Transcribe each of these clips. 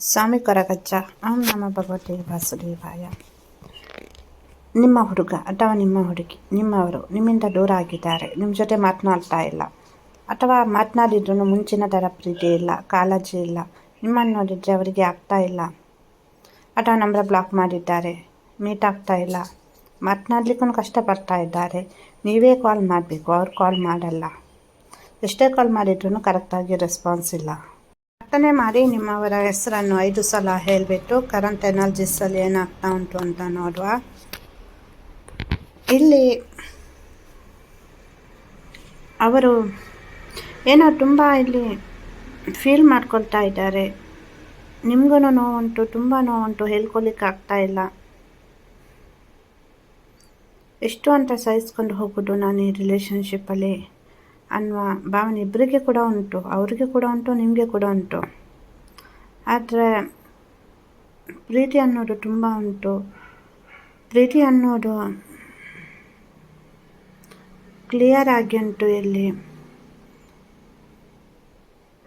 ಸ್ವಾಮಿ ಕೊರಗಜ್ಜ ಓಂ ನಮ ಭಗವತಿ ನಿಮ್ಮ ಹುಡುಗ ಅಥವಾ ನಿಮ್ಮ ಹುಡುಗಿ ನಿಮ್ಮವರು ನಿಮ್ಮಿಂದ ದೂರ ಆಗಿದ್ದಾರೆ ನಿಮ್ಮ ಜೊತೆ ಮಾತನಾಡ್ತಾ ಇಲ್ಲ ಅಥವಾ ಮಾತನಾಡಿದ್ರೂ ಮುಂಚಿನ ಥರ ಪ್ರೀತಿ ಇಲ್ಲ ಕಾಳಜಿ ಇಲ್ಲ ನಿಮ್ಮನ್ನು ನೋಡಿದರೆ ಅವರಿಗೆ ಆಗ್ತಾ ಇಲ್ಲ ಅಥವಾ ನಂಬರ್ ಬ್ಲಾಕ್ ಮಾಡಿದ್ದಾರೆ ಮೀಟ್ ಆಗ್ತಾ ಇಲ್ಲ ಮಾತನಾಡ್ಲಿಕ್ಕೂ ಕಷ್ಟಪಡ್ತಾ ಇದ್ದಾರೆ ನೀವೇ ಕಾಲ್ ಮಾಡಬೇಕು ಅವ್ರು ಕಾಲ್ ಮಾಡಲ್ಲ ಎಷ್ಟೇ ಕಾಲ್ ಮಾಡಿದ್ರೂ ಕರೆಕ್ಟಾಗಿ ರೆಸ್ಪಾನ್ಸ್ ಇಲ್ಲ ಪ್ರಾರ್ಥನೆ ಮಾಡಿ ನಿಮ್ಮವರ ಹೆಸರನ್ನು ಐದು ಸಲ ಹೇಳಿಬಿಟ್ಟು ಕರೆಂಟ್ ಎನರ್ಜಿಸಲ್ಲಿ ಏನಾಗ್ತಾ ಉಂಟು ಅಂತ ನೋಡುವ. ಇಲ್ಲಿ ಅವರು ಏನೋ ತುಂಬ ಇಲ್ಲಿ ಫೀಲ್ ಮಾಡ್ಕೊಳ್ತಾ ಇದ್ದಾರೆ. ನಿಮಗೂ ನೋವುಂಟು, ತುಂಬ ನೋವುಂಟು ಆಗ್ತಾ ಇಲ್ಲ. ಎಷ್ಟು ಅಂತ ಸಹಿಸ್ಕೊಂಡು ಹೋಗೋದು ನಾನು ಈ ರಿಲೇಷನ್ಶಿಪ್ಪಲ್ಲಿ ಅನ್ನುವ ಭಾವನೆ ಇಬ್ಬರಿಗೆ ಕೂಡ ಉಂಟು, ಅವರಿಗೆ ಕೂಡ ಉಂಟು, ನಿಮಗೆ ಕೂಡ ಉಂಟು. ಆದರೆ ಪ್ರೀತಿ ಅನ್ನೋದು ತುಂಬ ಉಂಟು. ಪ್ರೀತಿ ಅನ್ನೋದು ಕ್ಲಿಯರ್ ಆಗಿ ಉಂಟು ಇಲ್ಲಿ.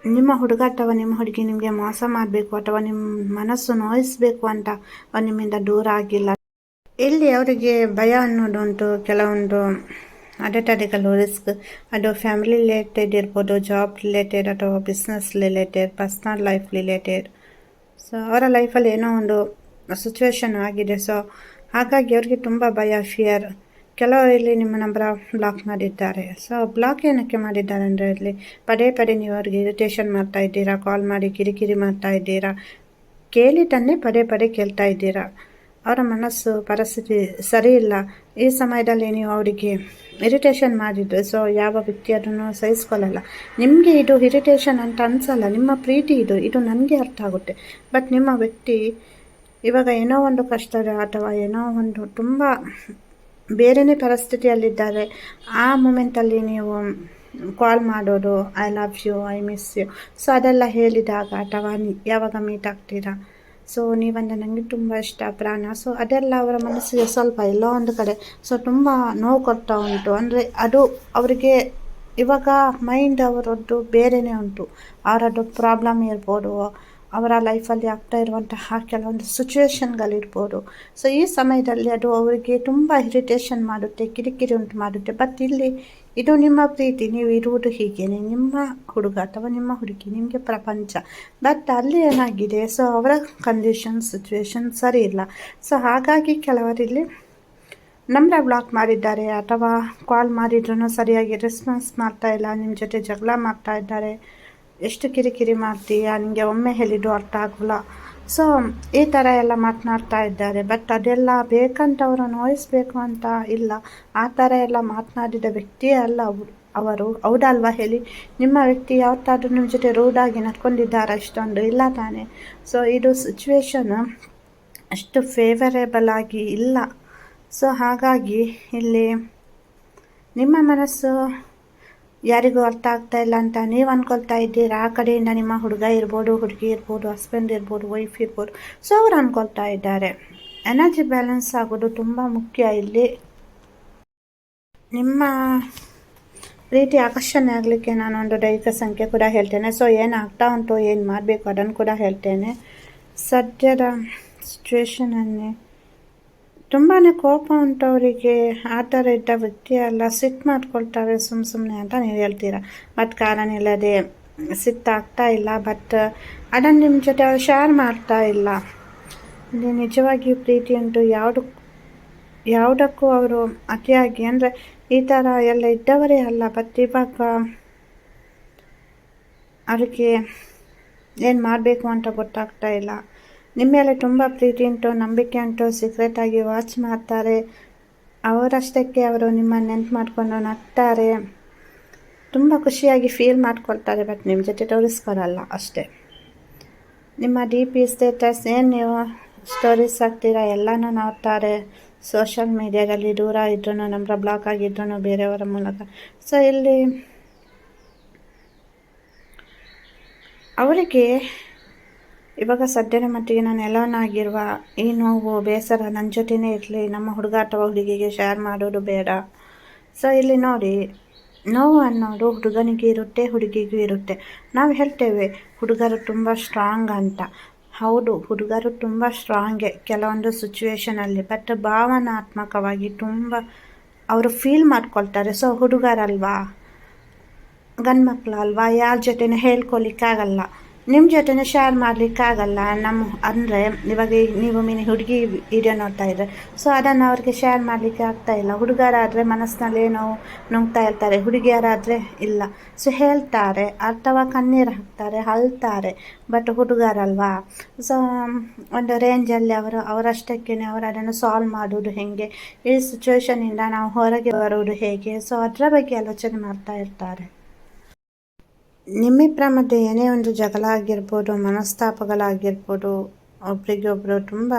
ನಿಮ್ಮ ಹುಡುಗ ಅಥವಾ ನಿಮ್ಮ ಹುಡುಗಿ ನಿಮಗೆ ಮೋಸ ಮಾಡಬೇಕು ಅಥವಾ ನಿಮ್ಮ ಮನಸ್ಸು ನೋಯಿಸಬೇಕು ಅಂತ ನಿಮ್ಮಿಂದ ದೂರ ಆಗಿಲ್ಲ. ಇಲ್ಲಿ ಅವರಿಗೆ ಭಯ ಅನ್ನೋದು ಉಂಟು, ಕೆಲವೊಂದು ಅಡೆತಡೆಗಳು ರಿಸ್ಕ್ ಅದು ಫ್ಯಾಮಿಲಿ ರಿಲೇಟೆಡ್ ಇರ್ಬೋದು ಜಾಬ್ ರಿಲೇಟೆಡ್ ಅಥವಾ business related personal life related so ಅವರ ಲೈಫಲ್ಲಿ ಏನೋ ಒಂದು ಸಿಚುವೇಶನ್ ಆಗಿದೆ ಸೊ ಹಾಗಾಗಿ ಅವ್ರಿಗೆ ತುಂಬ ಭಯ ಫಿಯರ್ ಕೆಲವರು ಇಲ್ಲಿ ನಿಮ್ಮ ನಂಬರ ಬ್ಲಾಕ್ ಮಾಡಿದ್ದಾರೆ ಸೊ ಬ್ಲಾಕ್ ಏನಕ್ಕೆ ಮಾಡಿದ್ದಾರೆ ಅಂದರೆ ಇಲ್ಲಿ ಪದೇ ಪದೇ ನೀವು ಅವ್ರಿಗೆ ಇರಿಟೇಷನ್ ಮಾಡ್ತಾ ಇದ್ದೀರಾ ಕಾಲ್ ಮಾಡಿ ಕಿರಿಕಿರಿ ಮಾಡ್ತಾ ಇದ್ದೀರಾ ಕೇಳಿ ಕೇಳಿದ್ದನ್ನೇ ಪದೇ ಪದೇ ಕೇಳ್ತಾ ಇದ್ದೀರಾ ಅವರ ಮನಸ್ಸು ಪರಿಸ್ಥಿತಿ ಸರಿ ಇಲ್ಲ. ಈ ಸಮಯದಲ್ಲಿ ನೀವು ಅವರಿಗೆ ಇರಿಟೇಷನ್ ಮಾಡಿದರೆ ಸೊ ಯಾವ ವ್ಯಕ್ತಿ ಅದನ್ನು ಸಹಿಸ್ಕೊಳ್ಳಲ್ಲ. ನಿಮಗೆ ಇದು ಇರಿಟೇಷನ್ ಅಂತ ಅನಿಸಲ್ಲ. ನಿಮ್ಮ ಪ್ರೀತಿ ಇದು. ಇದು ನನಗೆ ಅರ್ಥ ಆಗುತ್ತೆ. ಬಟ್ ನಿಮ್ಮ ವ್ಯಕ್ತಿ ಇವಾಗ ಏನೋ ಒಂದು ಕಷ್ಟದ ಅಥವಾ ಏನೋ ಒಂದು ತುಂಬ ಬೇರೆಯೇ ಪರಿಸ್ಥಿತಿಯಲ್ಲಿದ್ದಾರೆ. ಆ ಮೂಮೆಂಟಲ್ಲಿ ನೀವು ಕಾಲ್ ಮಾಡೋದು I love you I miss you so ಅದೆಲ್ಲ ಹೇಳಿದಾಗ ಅಥವಾ ಯಾವಾಗ ಮೀಟ್ ಆಗ್ತೀರಾ? ಸೊ ನೀವಂದರೆ ನನಗೆ ತುಂಬ ಇಷ್ಟ ಪ್ರಾಣ. ಸೊ ಅದೆಲ್ಲ ಅವರ ಮನಸ್ಸಿಗೆ ಸ್ವಲ್ಪ ಎಲ್ಲೋ ಒಂದು ಕಡೆ. ಸೊ ತುಂಬ ನೋವು ಕೊಡ್ತಾ ಉಂಟು. ಅಂದರೆ ಅದು ಅವರಿಗೆ ಇವಾಗ ಮೈಂಡ್ ಅವರದ್ದು ಬೇರೆಯೇ ಉಂಟು. ಅವರದ್ದು ಪ್ರಾಬ್ಲಮ್ ಇರ್ಬೋದು. ಅವರ ಲೈಫಲ್ಲಿ ಆಗ್ತಾ ಇರುವಂತಹ ಕೆಲವೊಂದು ಸಿಚುವೇಶನ್ಗಳಿರ್ಬೋದು ಸೊ ಈ ಸಮಯದಲ್ಲಿ ಅದು ಅವರಿಗೆ ತುಂಬ ಇರಿಟೇಷನ್ ಮಾಡುತ್ತೆ, ಕಿರಿಕಿರಿ ಉಂಟು ಮಾಡುತ್ತೆ. ಬಟ್ ಇಲ್ಲಿ ಇದು ನಿಮ್ಮ ಪ್ರೀತಿ, ನೀವು ಇರುವುದು ಹೀಗೇನೆ. ನಿಮ್ಮ ಹುಡುಗ ಅಥವಾ ನಿಮ್ಮ ಹುಡುಗಿ, ನಿಮಗೆ ಪ್ರಪಂಚ. ಬಟ್ ಅಲ್ಲಿ ಏನಾಗಿದೆ? ಸೊ ಅವರ ಕಂಡೀಷನ್ ಸಿಚುವೇಶನ್ ಸರಿ ಇಲ್ಲ. ಸೊ ಹಾಗಾಗಿ ಕೆಲವರಿಲ್ಲಿ ನಂಬರ್ ಬ್ಲಾಕ್ ಮಾಡಿದ್ದಾರೆ ಅಥವಾ ಕಾಲ್ ಮಾಡಿದ್ರೂ ಸರಿಯಾಗಿ ರೆಸ್ಪಾನ್ಸ್ ಮಾಡ್ತಾ ಇಲ್ಲ ನಿಮ್ಮ ಜೊತೆ ಜಗಳ ಮಾಡ್ತಾ ಇದ್ದಾರೆ. ಎಷ್ಟು ಕಿರಿಕಿರಿ ಮಾಡ್ತೀಯಾ? ನಿಮಗೆ ಒಮ್ಮೆ ಹೇಳಿದ್ದು ಅರ್ಥ ಆಗೋಲ್ಲ. ಸೊ ಈ ಥರ ಎಲ್ಲ ಮಾತನಾಡ್ತಾ ಇದ್ದಾರೆ. ಬಟ್ ಅದೆಲ್ಲ ಬೇಕಂತ ಅವರು ನೋಯಿಸ್ಬೇಕು ಅಂತ ಇಲ್ಲ. ಆ ಥರ ಎಲ್ಲ ಮಾತನಾಡಿದ ವ್ಯಕ್ತಿಯೇ ಅಲ್ಲ ಅವರು. ಹೌದಲ್ವಾ ಹೇಳಿ? ನಿಮ್ಮ ವ್ಯಕ್ತಿ ಯಾವತ್ತಾದ್ರೂ ನಿಮ್ಮ ಜೊತೆ ರೂಡಾಗಿ ನಡ್ಕೊಂಡಿದ್ದಾರೆ ಅಷ್ಟೊಂದು ಇಲ್ಲ ತಾನೆ. ಸೊ ಇದು ಸಿಚುವೇಶನ್ ಅಷ್ಟು ಫೇವರೇಬಲ್ ಆಗಿ ಇಲ್ಲ. ಸೊ ಹಾಗಾಗಿ ಇಲ್ಲಿ ನಿಮ್ಮ ಮನಸ್ಸು ಯಾರಿಗೂ ಅರ್ಥ ಆಗ್ತಾ ಇಲ್ಲ ಅಂತ ನೀವು ಅಂದ್ಕೊಳ್ತಾ ಇದ್ದೀರಾ? ಆ ಕಡೆಯಿಂದ ನಿಮ್ಮ ಹುಡುಗ ಇರ್ಬೋದು, ಹುಡುಗಿ ಇರ್ಬೋದು ಹಸ್ಬೆಂಡ್ ಇರ್ಬೋದು ವೈಫ್ ಇರ್ಬೋದು, ಸೊ ಅವ್ರು ಅಂದ್ಕೊಳ್ತಾ ಇದ್ದಾರೆ. ಎನರ್ಜಿ ಬ್ಯಾಲೆನ್ಸ್ ಆಗೋದು ತುಂಬ ಮುಖ್ಯ ಇಲ್ಲಿ. ನಿಮ್ಮ ರೀತಿ ಆಕರ್ಷಣೆ ಆಗಲಿಕ್ಕೆ ನಾನು ಒಂದು ದೈಹಿಕ ಸಂಖ್ಯೆ ಕೂಡ ಹೇಳ್ತೇನೆ. ಸೊ ಏನು ಆಗ್ತಾ ಉಂಟು, ಏನು ಮಾಡಬೇಕು ಅದನ್ನು ಕೂಡ ಹೇಳ್ತೇನೆ. ಸದ್ಯದ ಸಿಚುವೇಶನನ್ನೇ ತುಂಬಾ ಕೋಪ ಉಂಟವರಿಗೆ ಆ ಥರ ಇದ್ದ ವ್ಯಕ್ತಿ ಎಲ್ಲ ಸಿಟ್ಟು ಮಾಡ್ಕೊಳ್ತಾರೆ ಸುಮ್ಮ ಸುಮ್ಮನೆ ಅಂತ ನೀವು ಹೇಳ್ತೀರಾ. ಬಟ್ ಕಾರಣ ಇಲ್ಲದೆ ಸಿಟ್ಟಾಗ್ತಾ ಇಲ್ಲ, ಬಟ್ ಅದನ್ನು ನಿಮ್ಮ ಜೊತೆ ಅವ್ರು ಶೇರ್ ಮಾಡ್ತಾ ಇಲ್ಲ. ಅಂದರೆ ನಿಜವಾಗಿಯೂ ಪ್ರೀತಿ ಉಂಟು. ಯಾವುದು, ಯಾವುದಕ್ಕೂ ಅವರು ಅತಿಯಾಗಿ ಅಂದರೆ ಈ ಥರ ಎಲ್ಲ ಇದ್ದವರೇ ಅಲ್ಲ, ಬಟ್ ಇವಾಗ ಅದಕ್ಕೆ ಏನು ಮಾಡಬೇಕು ಅಂತ ಗೊತ್ತಾಗ್ತಾ ಇಲ್ಲ. ನಿಮ್ಮ ಮೇಲೆ ತುಂಬ ಪ್ರೀತಿ ಉಂಟು, ನಂಬಿಕೆ ಉಂಟು ಸೀಕ್ರೆಟಾಗಿ ವಾಚ್ ಮಾಡ್ತಾರೆ. ಅವರಷ್ಟಕ್ಕೆ ಅವರು ನಿಮ್ಮ ನೆನ್ಪು ಮಾಡಿಕೊಂಡು ನಗ್ತಾರೆ. ತುಂಬ ಖುಷಿಯಾಗಿ ಫೀಲ್ ಮಾಡ್ಕೊಳ್ತಾರೆ ಬಟ್ ನಿಮ್ಮ ಜೊತೆ ತೋರಿಸ್ಕೊಳಲ್ಲ, ಅಷ್ಟೇ. ನಿಮ್ಮ ಡಿ ಪಿ ಸ್ಟೇಟಸ್ ಏನು ನೀವು ಸ್ಟೋರೀಸ್ ಹಾಕ್ತೀರಾ, ಎಲ್ಲನೂ ನೋಡ್ತಾರೆ. ಸೋಷಲ್ ಮೀಡಿಯಾದಲ್ಲಿ ದೂರ ಇದ್ರೂ ನಮ್ಮ ಬ್ಲಾಕ್ ಆಗಿದ್ರೂ ಬೇರೆಯವರ ಮೂಲಕ. ಸೊ ಇಲ್ಲಿ ಅವರಿಗೆ ಇವಾಗ ಸದ್ಯದ ಮಟ್ಟಿಗೆ ನಾನು ಎಲ್ಲವನ್ನಾಗಿರುವ ಈ ನೋವು, ಬೇಸರ ನನ್ನ ಜೊತೆನೇ ಇರಲಿ, ನಮ್ಮ ಹುಡುಗ ಅಥವಾ ಹುಡುಗಿಗೆ ಶೇರ್ ಮಾಡೋದು ಬೇಡ. ಸೊ ಇಲ್ಲಿ ನೋಡಿ, ನೋವು ಅನ್ನೋದು ಹುಡುಗನಿಗೆ ಇರುತ್ತೆ, ಹುಡುಗಿಗೂ ಇರುತ್ತೆ. ನಾವು ಹೇಳ್ತೇವೆ, ಹುಡುಗರು ತುಂಬ ಸ್ಟ್ರಾಂಗ್ ಅಂತ. ಹೌದು, ಹುಡುಗರು ತುಂಬ ಸ್ಟ್ರಾಂಗೆ ಕೆಲವೊಂದು ಸಿಚುವೇಷನಲ್ಲಿ ಬಟ್ ಭಾವನಾತ್ಮಕವಾಗಿ ತುಂಬ ಅವರು ಫೀಲ್ ಮಾಡ್ಕೊಳ್ತಾರೆ. ಸೊ ಹುಡುಗರಲ್ವಾ? ಗಂಡು ಅಲ್ವಾ ಯಾರ ಜೊತೆನೂ ಹೇಳ್ಕೊಲಿಕ್ಕಾಗಲ್ಲ ನಿಮ್ಮ ಜೊತೆನೇ ಶೇರ್ ಮಾಡಲಿಕ್ಕಾಗಲ್ಲ ನಮ್ಮ ಅಂದರೆ ಇವಾಗ ನೀವು ಮಿನಿ ಹುಡುಗಿ ವಿಡಿಯೋ ನೋಡ್ತಾ ಇದ್ದರೆ ಸೊ ಅದನ್ನು ಅವ್ರಿಗೆ ಶೇರ್ ಮಾಡಲಿಕ್ಕೆ ಆಗ್ತಾ ಇಲ್ಲ. ಹುಡುಗರಾದರೆ ಮನಸ್ಸಿನಲ್ಲಿ ಏನೋ ನುಂಗ್ತಾ ಇರ್ತಾರೆ. ಹುಡುಗಿಯರಾದರೆ ಇಲ್ಲ. ಸೊ ಹೇಳ್ತಾರೆ, ಅಥವಾ ಕಣ್ಣೀರು ಹಾಕ್ತಾರೆ, ಅಳ್ತಾರೆ. ಬಟ್ ಹುಡುಗರಲ್ವಾ? ಸೊ ಒಂದು ರೇಂಜಲ್ಲಿ ಅವರು ಅವರಷ್ಟಕ್ಕೇ ಅವರು ಅದನ್ನು ಸಾಲ್ವ್ ಮಾಡೋದು ಹೇಗೆ? ಈ ಸಿಚುವೇಶನಿಂದ ನಾವು ಹೊರಗೆ ಬರೋದು ಹೇಗೆ? ಸೊ ಅದರ ಬಗ್ಗೆ ಆಲೋಚನೆ ಮಾಡ್ತಾ ಇರ್ತಾರೆ. ನಿಮ್ಮಿಬ್ಬರ ಮಧ್ಯೆ ಏನೇ ಒಂದು ಜಗಳ ಆಗಿರ್ಬೋದು ಮನಸ್ತಾಪಗಳಾಗಿರ್ಬೋದು, ಒಬ್ರಿಗೊಬ್ರು ತುಂಬ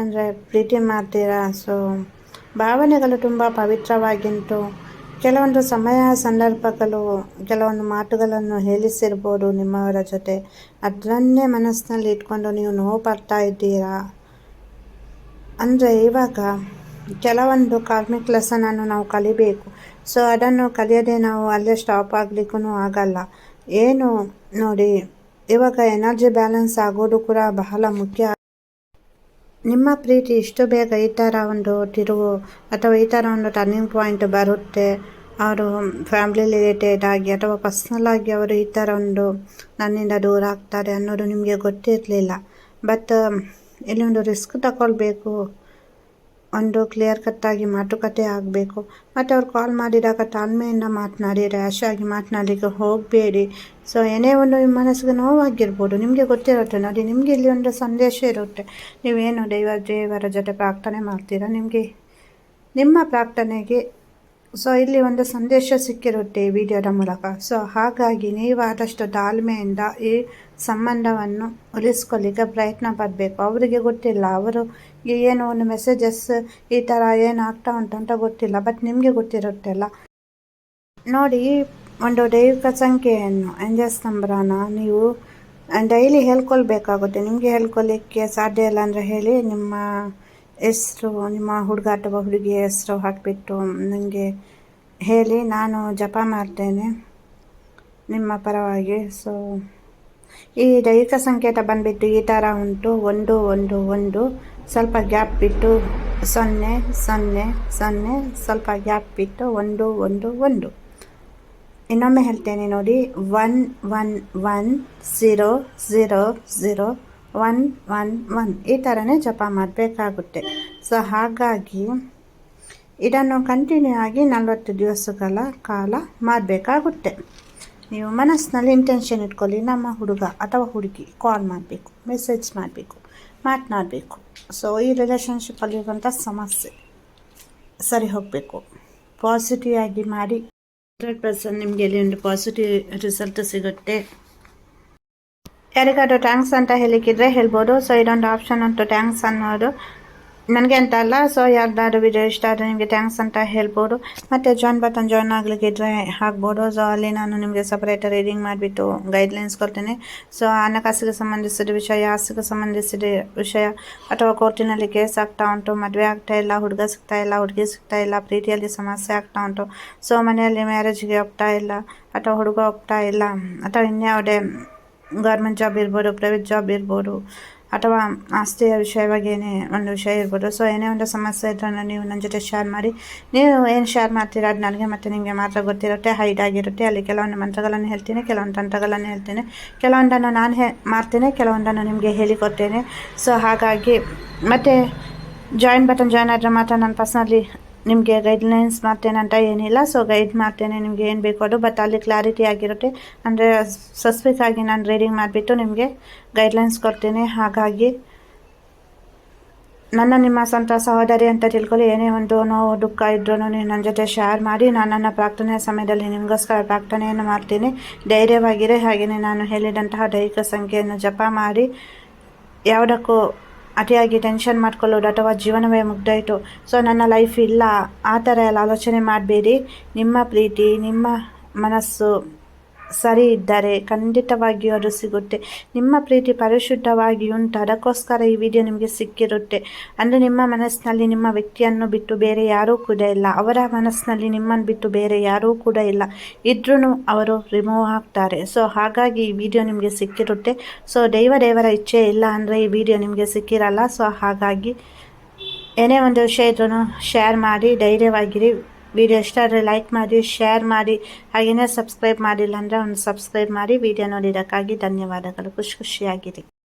ಅಂದರೆ ಪ್ರೀತಿ ಮಾಡ್ತೀರಾ? ಸೊ ಭಾವನೆಗಳು ತುಂಬ ಪವಿತ್ರವಾಗಿಂಟು. ಕೆಲವೊಂದು ಸಮಯ ಸಂದರ್ಭಗಳು, ಕೆಲವೊಂದು ಮಾತುಗಳನ್ನು ಹೇಳಿಸಿರ್ಬೋದು ನಿಮ್ಮವರ ಜೊತೆ. ಅದನ್ನೇ ಮನಸ್ಸಿನಲ್ಲಿ ಇಟ್ಕೊಂಡು ನೀವು ನೋವು ಪಡ್ತಾ ಇದ್ದೀರಾ? ಅಂದರೆ ಇವಾಗ ಕೆಲವೊಂದು ಕಾರ್ಮಿಕ್ ಲೆಸನನ್ನು ನಾವು ಕಲಿಬೇಕು. ಸೊ ಅದನ್ನು ಕಲಿಯದೆ ನಾವು ಅಲ್ಲೇ ಸ್ಟಾಪ್ ಆಗಲಿಕ್ಕೂ ಆಗಲ್ಲ. ಏನು ನೋಡಿ, ಇವಾಗ ಎನರ್ಜಿ ಬ್ಯಾಲೆನ್ಸ್ ಆಗೋದು ಕೂಡ ಬಹಳ ಮುಖ್ಯ. ನಿಮ್ಮ ಪ್ರೀತಿ ಇಷ್ಟು ಬೇಗ ಈ ಥರ ಒಂದು ತಿರುವು ಅಥವಾ ಈ ಥರ ಒಂದು ಟರ್ನಿಂಗ್ ಪಾಯಿಂಟ್ ಬರುತ್ತೆ. ಅವರು ಫ್ಯಾಮಿಲಿ ರಿಲೇಟೆಡ್ ಆಗಿ ಅಥವಾ ಪರ್ಸ್ನಲ್ ಆಗಿ ಅವರು ಈ ಥರ ಒಂದು ನನ್ನಿಂದ ದೂರ ಆಗ್ತಾರೆ ಅನ್ನೋದು ನಿಮಗೆ ಗೊತ್ತಿರಲಿಲ್ಲ. ಬಟ್ ಇಲ್ಲಿ ಒಂದು ರಿಸ್ಕ್ ತಗೊಳ್ಬೇಕು ಒಂದು ಕ್ಲಿಯರ್ ಕಟ್ಟಾಗಿ ಮಾತುಕತೆ ಆಗಬೇಕು. ಮತ್ತು ಅವ್ರು ಕಾಲ್ ಮಾಡಿದಾಗ ತಾಳ್ಮೆಯಿಂದ ಮಾತನಾಡಿ ರ್ಯಾಶ್ ಆಗಿ ಮಾತನಾಡಲಿಕ್ಕೆ ಹೋಗಬೇಡಿ. ಸೊ ಏನೇ ಒಂದು ನಿಮ್ಮ ಮನಸ್ಸಿಗೆ ನೋವಾಗಿರ್ಬೋದು, ನಿಮಗೆ ಗೊತ್ತಿರುತ್ತೆ, ನೋಡಿ, ನಿಮಗೆ ಇಲ್ಲಿ ಒಂದು ಸಂದೇಶ ಇರುತ್ತೆ. ನೀವೇನು ದೈವ, ದೇವರ ಜೊತೆ ಪ್ರಾರ್ಥನೆ ಮಾಡ್ತೀರಾ? ನಿಮಗೆ, ನಿಮ್ಮ ಪ್ರಾರ್ಥನೆಗೆ ಸೊ ಇಲ್ಲಿ ಒಂದು ಸಂದೇಶ ಸಿಕ್ಕಿರುತ್ತೆ ವಿಡಿಯೋದ ಮೂಲಕ. ಸೊ ಹಾಗಾಗಿ ನೀವು ಆದಷ್ಟು ತಾಳ್ಮೆಯಿಂದ ಈ ಸಂಬಂಧವನ್ನು ಉಳಿಸ್ಕೊಳ್ಳಿಕ್ಕೆ ಪ್ರಯತ್ನ ಪಡಬೇಕು. ಅವರಿಗೆ ಗೊತ್ತಿಲ್ಲ. ಅವರು ಏನು ಒಂದು ಮೆಸೇಜಸ್ ಈ ಥರ ಏನಾಗ್ತಾ ಉಂಟು ಅಂತ ಗೊತ್ತಿಲ್ಲ. ಬಟ್ ನಿಮಗೆ ಗೊತ್ತಿರುತ್ತಲ್ಲ. ನೋಡಿ, ಒಂದು ದೈವಿಕ ಸಂಖ್ಯೆಯನ್ನು ಎಂಜಸ್ ನಂಬರನ ನೀವು ಡೈಲಿ ಹೇಳ್ಕೊಳ್ಬೇಕಾಗುತ್ತೆ. ನಿಮಗೆ ಹೇಳ್ಕೊಳ್ಳಿಕ್ಕೆ ಸಾಧ್ಯ ಇಲ್ಲ ಅಂದರೆ ಹೇಳಿ. ನಿಮ್ಮ ಹೆಸರು, ನಿಮ್ಮ ಹುಡುಗ ಅಥವಾ ಹುಡುಗಿಯ ಹೆಸರು ಹಾಕಿಬಿಟ್ಟು ನನಗೆ ಹೇಳಿ. ನಾನು ಜಪ ಮಾಡ್ತೇನೆ. ನಿಮ್ಮ ಪರವಾಗಿ. ಸೊ ಈ ದೈಹಿಕ ಸಂಕೇತ ಬಂದುಬಿಟ್ಟು ಈ ಥರ ಉಂಟು, ಒಂದು ಒಂದು ಒಂದು, ಸ್ವಲ್ಪ ಗ್ಯಾಪ್ ಬಿಟ್ಟು ಸೊನ್ನೆ ಸೊನ್ನೆ ಸೊನ್ನೆ, ಸ್ವಲ್ಪ ಗ್ಯಾಪ್ ಬಿಟ್ಟು ಒಂದು ಒಂದು ಒಂದು. ಇನ್ನೊಮ್ಮೆ ಹೇಳ್ತೇನೆ ನೋಡಿ. One one one, zero zero zero, one one one. ಈ ಥರನೇ ಜಪ ಮಾಡಬೇಕಾಗುತ್ತೆ. ಸೊ, ಹಾಗಾಗಿ ಇದನ್ನು ಕಂಟಿನ್ಯೂ ಆಗಿ ನಲವತ್ತು ದಿವಸಗಳ ಕಾಲ ಮಾಡಬೇಕಾಗುತ್ತೆ. ನೀವು ಮನಸ್ಸಿನಲ್ಲಿ ಇಂಟೆನ್ಷನ್ ಇಟ್ಕೊಳ್ಳಿ, ನಮ್ಮ ಹುಡುಗ ಅಥವಾ ಹುಡುಗಿ ಕಾಲ್ ಮಾಡಬೇಕು ಮೆಸೇಜ್ ಮಾಡಬೇಕು, ಮಾತನಾಡಬೇಕು. ಸೊ ಈ ರಿಲೇಷನ್ಶಿಪ್ಪಲ್ಲಿರುವಂಥ ಸಮಸ್ಯೆ ಸರಿ ಹೋಗಬೇಕು. ಪಾಸಿಟಿವ್ ಆಗಿ ಮಾಡಿ ಹಂಡ್ರೆಡ್ ಪರ್ಸೆಂಟ್ ನಿಮಗೆ ಅಲ್ಲಿ ಒಂದು ಪಾಸಿಟಿವ್ ರಿಸಲ್ಟ್ ಸಿಗುತ್ತೆ. ಯಾರಿಗಾದ್ರೂ ಟ್ಯಾಂಕ್ಸ್ ಅಂತ ಹೇಳಿಕ್ಕಿದ್ರೆ ಹೇಳ್ಬೋದು. ಸೊ ಇದೊಂದು ಆಪ್ಷನ್ ಅಂತ ಟ್ಯಾಂಕ್ಸ್ ಅನ್ನೋದು ನನಗೆ ಅಂತ ಅಲ್ಲ ಸೊ ಯಾರ್ದಾದ್ರು ವಿಡಿಯೋ ಇಷ್ಟ ಆದರೆ ನಿಮಗೆ ಥ್ಯಾಂಕ್ಸ್ ಅಂತ ಹೇಳ್ಬೋದು. ಮತ್ತು ಜಾಯ್ನ್ ಬಟನ್ ಜಾಯ್ನ್ ಆಗಲಿಕ್ಕಿದ್ರೆ ಹಾಕ್ಬೋದು ಸೊ ಅಲ್ಲಿ ನಾನು ನಿಮಗೆ ಸಪ್ರೇಟ್ ರೀಡಿಂಗ್ ಮಾಡಿಬಿಟ್ಟು ಗೈಡ್ಲೈನ್ಸ್ ಕೊಡ್ತೇನೆ. ಸೊ ಹಣಕಾಸಿಗೆ ಸಂಬಂಧಿಸಿದ ವಿಷಯ, ಆಸ್ತಿಗೆ ಸಂಬಂಧಿಸಿದ ವಿಷಯ, ಅಥವಾ ಕೋರ್ಟಿನಲ್ಲಿ ಕೇಸ್ ಆಗ್ತಾ ಉಂಟು, ಮದುವೆ ಆಗ್ತಾ ಇಲ್ಲ, ಹುಡುಗ ಸಿಗ್ತಾ ಇಲ್ಲ, ಹುಡುಗಿ ಸಿಗ್ತಾ ಇಲ್ಲ, ಪ್ರೀತಿಯಲ್ಲಿ ಸಮಸ್ಯೆ ಆಗ್ತಾ ಉಂಟು. ಸೊ ಮನೆಯಲ್ಲಿ ಮ್ಯಾರೇಜ್ಗೆ ಹೋಗ್ತಾ ಇಲ್ಲ, ಅಥವಾ ಹುಡುಗ ಹೋಗ್ತಾ ಇಲ್ಲ, ಅಥವಾ ಇನ್ಯಾವುದೇ ಗೌರ್ಮೆಂಟ್ ಜಾಬ್ ಇರ್ಬೋದು ಪ್ರೈವೇಟ್ ಜಾಬ್ ಇರ್ಬೋದು. ಅಥವಾ ಆಸ್ತಿಯ ವಿಷಯವಾಗೇನೇ ಒಂದು ವಿಷಯ ಇರ್ಬೋದು. ಸೊ ಏನೇ ಒಂದು ಸಮಸ್ಯೆ ಇದ್ರೂ ನೀವು ನನ್ನ ಜೊತೆ ಶೇರ್ ಮಾಡಿ. ನೀವು ಏನು ಶೇರ್ ಮಾಡ್ತೀರಾ ಅದು ನನಗೆ ಮತ್ತು ನಿಮಗೆ ಮಾತ್ರ ಗೊತ್ತಿರುತ್ತೆ ಹೈಡ್ ಆಗಿರುತ್ತೆ. ಅಲ್ಲಿ ಕೆಲವೊಂದು ಮಂತ್ರಗಳನ್ನು ಹೇಳ್ತೀನಿ, ಕೆಲವೊಂದು ತಂತ್ರಗಳನ್ನು ಹೇಳ್ತೀನಿ. ಕೆಲವೊಂದನ್ನು ನಾನು ಹೇ ಮಾಡ್ತೀನಿ, ಕೆಲವೊಂದನ್ನು ನಿಮಗೆ ಹೇಳಿಕೊಡ್ತೇನೆ ಸೊ ಹಾಗಾಗಿ ಮತ್ತು ಜಾಯಿನ್ ಬಟನ್ ಜಾಯ್ನ್ ಆದರೆ ಮಾತ್ರ ನಾನು ಪರ್ಸ್ನಲಿ ನಿಮಗೆ ಗೈಡ್ಲೈನ್ಸ್ ಮಾಡ್ತೇನೆ ಅಂತ ಏನಿಲ್ಲ. ಸೊ ಗೈಡ್ ಮಾಡ್ತೇನೆ ನಿಮಗೆ ಏನು ಬೇಕು ಅದು. ಬಟ್ ಅಲ್ಲಿ ಕ್ಲಾರಿಟಿ ಆಗಿರುತ್ತೆ. ಅಂದರೆ ಸ್ಪೆಸಿಫಿಕ್ ಆಗಿ ನಾನು ರೀಡಿಂಗ್ ಮಾಡಿಬಿಟ್ಟು ನಿಮಗೆ ಗೈಡ್ಲೈನ್ಸ್ ಕೊಡ್ತೇನೆ. ಹಾಗಾಗಿ ನನ್ನ ನಿಮ್ಮ ಸ್ವಂತ ಸಹೋದರಿ ಅಂತ ತಿಳ್ಕೊಳ್ಳಿ. ಏನೇ ಒಂದು ನೋವು, ದುಃಖ ಇದ್ರೂ ನೀವು ನನ್ನ ಜೊತೆ ಶೇರ್ ಮಾಡಿ. ನಾನು ನನ್ನ ಪ್ರಾರ್ಥನೆಯ ಸಮಯದಲ್ಲಿ ನಿಮಗೋಸ್ಕರ ಪ್ರಾರ್ಥನೆಯನ್ನು ಮಾಡ್ತೀನಿ. ಧೈರ್ಯವಾಗಿರೇ. ಹಾಗೆಯೇ ನಾನು ಹೇಳಿದಂತಹ ದೈಹಿಕ ಸಂಖ್ಯೆಯನ್ನು ಜಪ ಮಾಡಿ. ಯಾವುದಕ್ಕೂ ಅತಿಯಾಗಿ ಟೆನ್ಷನ್ ಮಾಡ್ಕೊಳ್ಳೋದು ಅಥವಾ ಜೀವನವೇ ಮುಗ್ದಾಯಿತು. ಸೊ ನನ್ನ ಲೈಫ್ ಇಲ್ಲ. ಆ ಥರ ಎಲ್ಲ ಆಲೋಚನೆ ಮಾಡಬೇಡಿ. ನಿಮ್ಮ ಪ್ರೀತಿ, ನಿಮ್ಮ ಮನಸ್ಸು ಸರಿ ಇದ್ದರೆ ಖಂಡಿತವಾಗಿಯೂ ಅದು ಸಿಗುತ್ತೆ. ನಿಮ್ಮ ಪ್ರೀತಿ ಪರಿಶುದ್ಧವಾಗಿ ಉಂಟು. ಅದಕ್ಕೋಸ್ಕರ ಈ ವಿಡಿಯೋ ನಿಮಗೆ ಸಿಕ್ಕಿರುತ್ತೆ. ಅಂದರೆ ನಿಮ್ಮ ಮನಸ್ಸಿನಲ್ಲಿ ನಿಮ್ಮ ವ್ಯಕ್ತಿಯನ್ನು ಬಿಟ್ಟು ಬೇರೆ ಯಾರೂ ಕೂಡ ಇಲ್ಲ. ಅವರ ಮನಸ್ಸಿನಲ್ಲಿ ನಿಮ್ಮನ್ನು ಬಿಟ್ಟು ಬೇರೆ ಯಾರೂ ಕೂಡ ಇಲ್ಲ. ಇದ್ರೂ ಅವರು ರಿಮೂವ್ ಆಗ್ತಾರೆ. ಸೊ ಹಾಗಾಗಿ ಈ ವಿಡಿಯೋ ನಿಮಗೆ ಸಿಕ್ಕಿರುತ್ತೆ. ಸೊ ದೈವ ದೇವರ ಇಚ್ಛೆ ಇಲ್ಲ ಅಂದರೆ ಈ ವಿಡಿಯೋ ನಿಮಗೆ ಸಿಕ್ಕಿರಲ್ಲ. ಸೊ ಹಾಗಾಗಿ ಏನೇ ಒಂದು ವಿಷಯ ಇದ್ರೂ ಶೇರ್ ಮಾಡಿ, ಧೈರ್ಯವಾಗಿರಿ. ವಿಡಿಯೋ ಇಷ್ಟ ಆದರೆ ಲೈಕ್ ಮಾಡಿ ಶೇರ್ ಮಾಡಿ ಹಾಗೆಯೇ ಸಬ್ಸ್ಕ್ರೈಬ್ ಮಾಡಿಲ್ಲ ಅಂದರೆ ಒಂದು ಸಬ್ಸ್ಕ್ರೈಬ್ ಮಾಡಿ ವಿಡಿಯೋ ನೋಡಿದ್ದಕ್ಕಾಗಿ ಧನ್ಯವಾದಗಳು. ಖುಷಿ ಖುಷಿಯಾಗಿರಿ.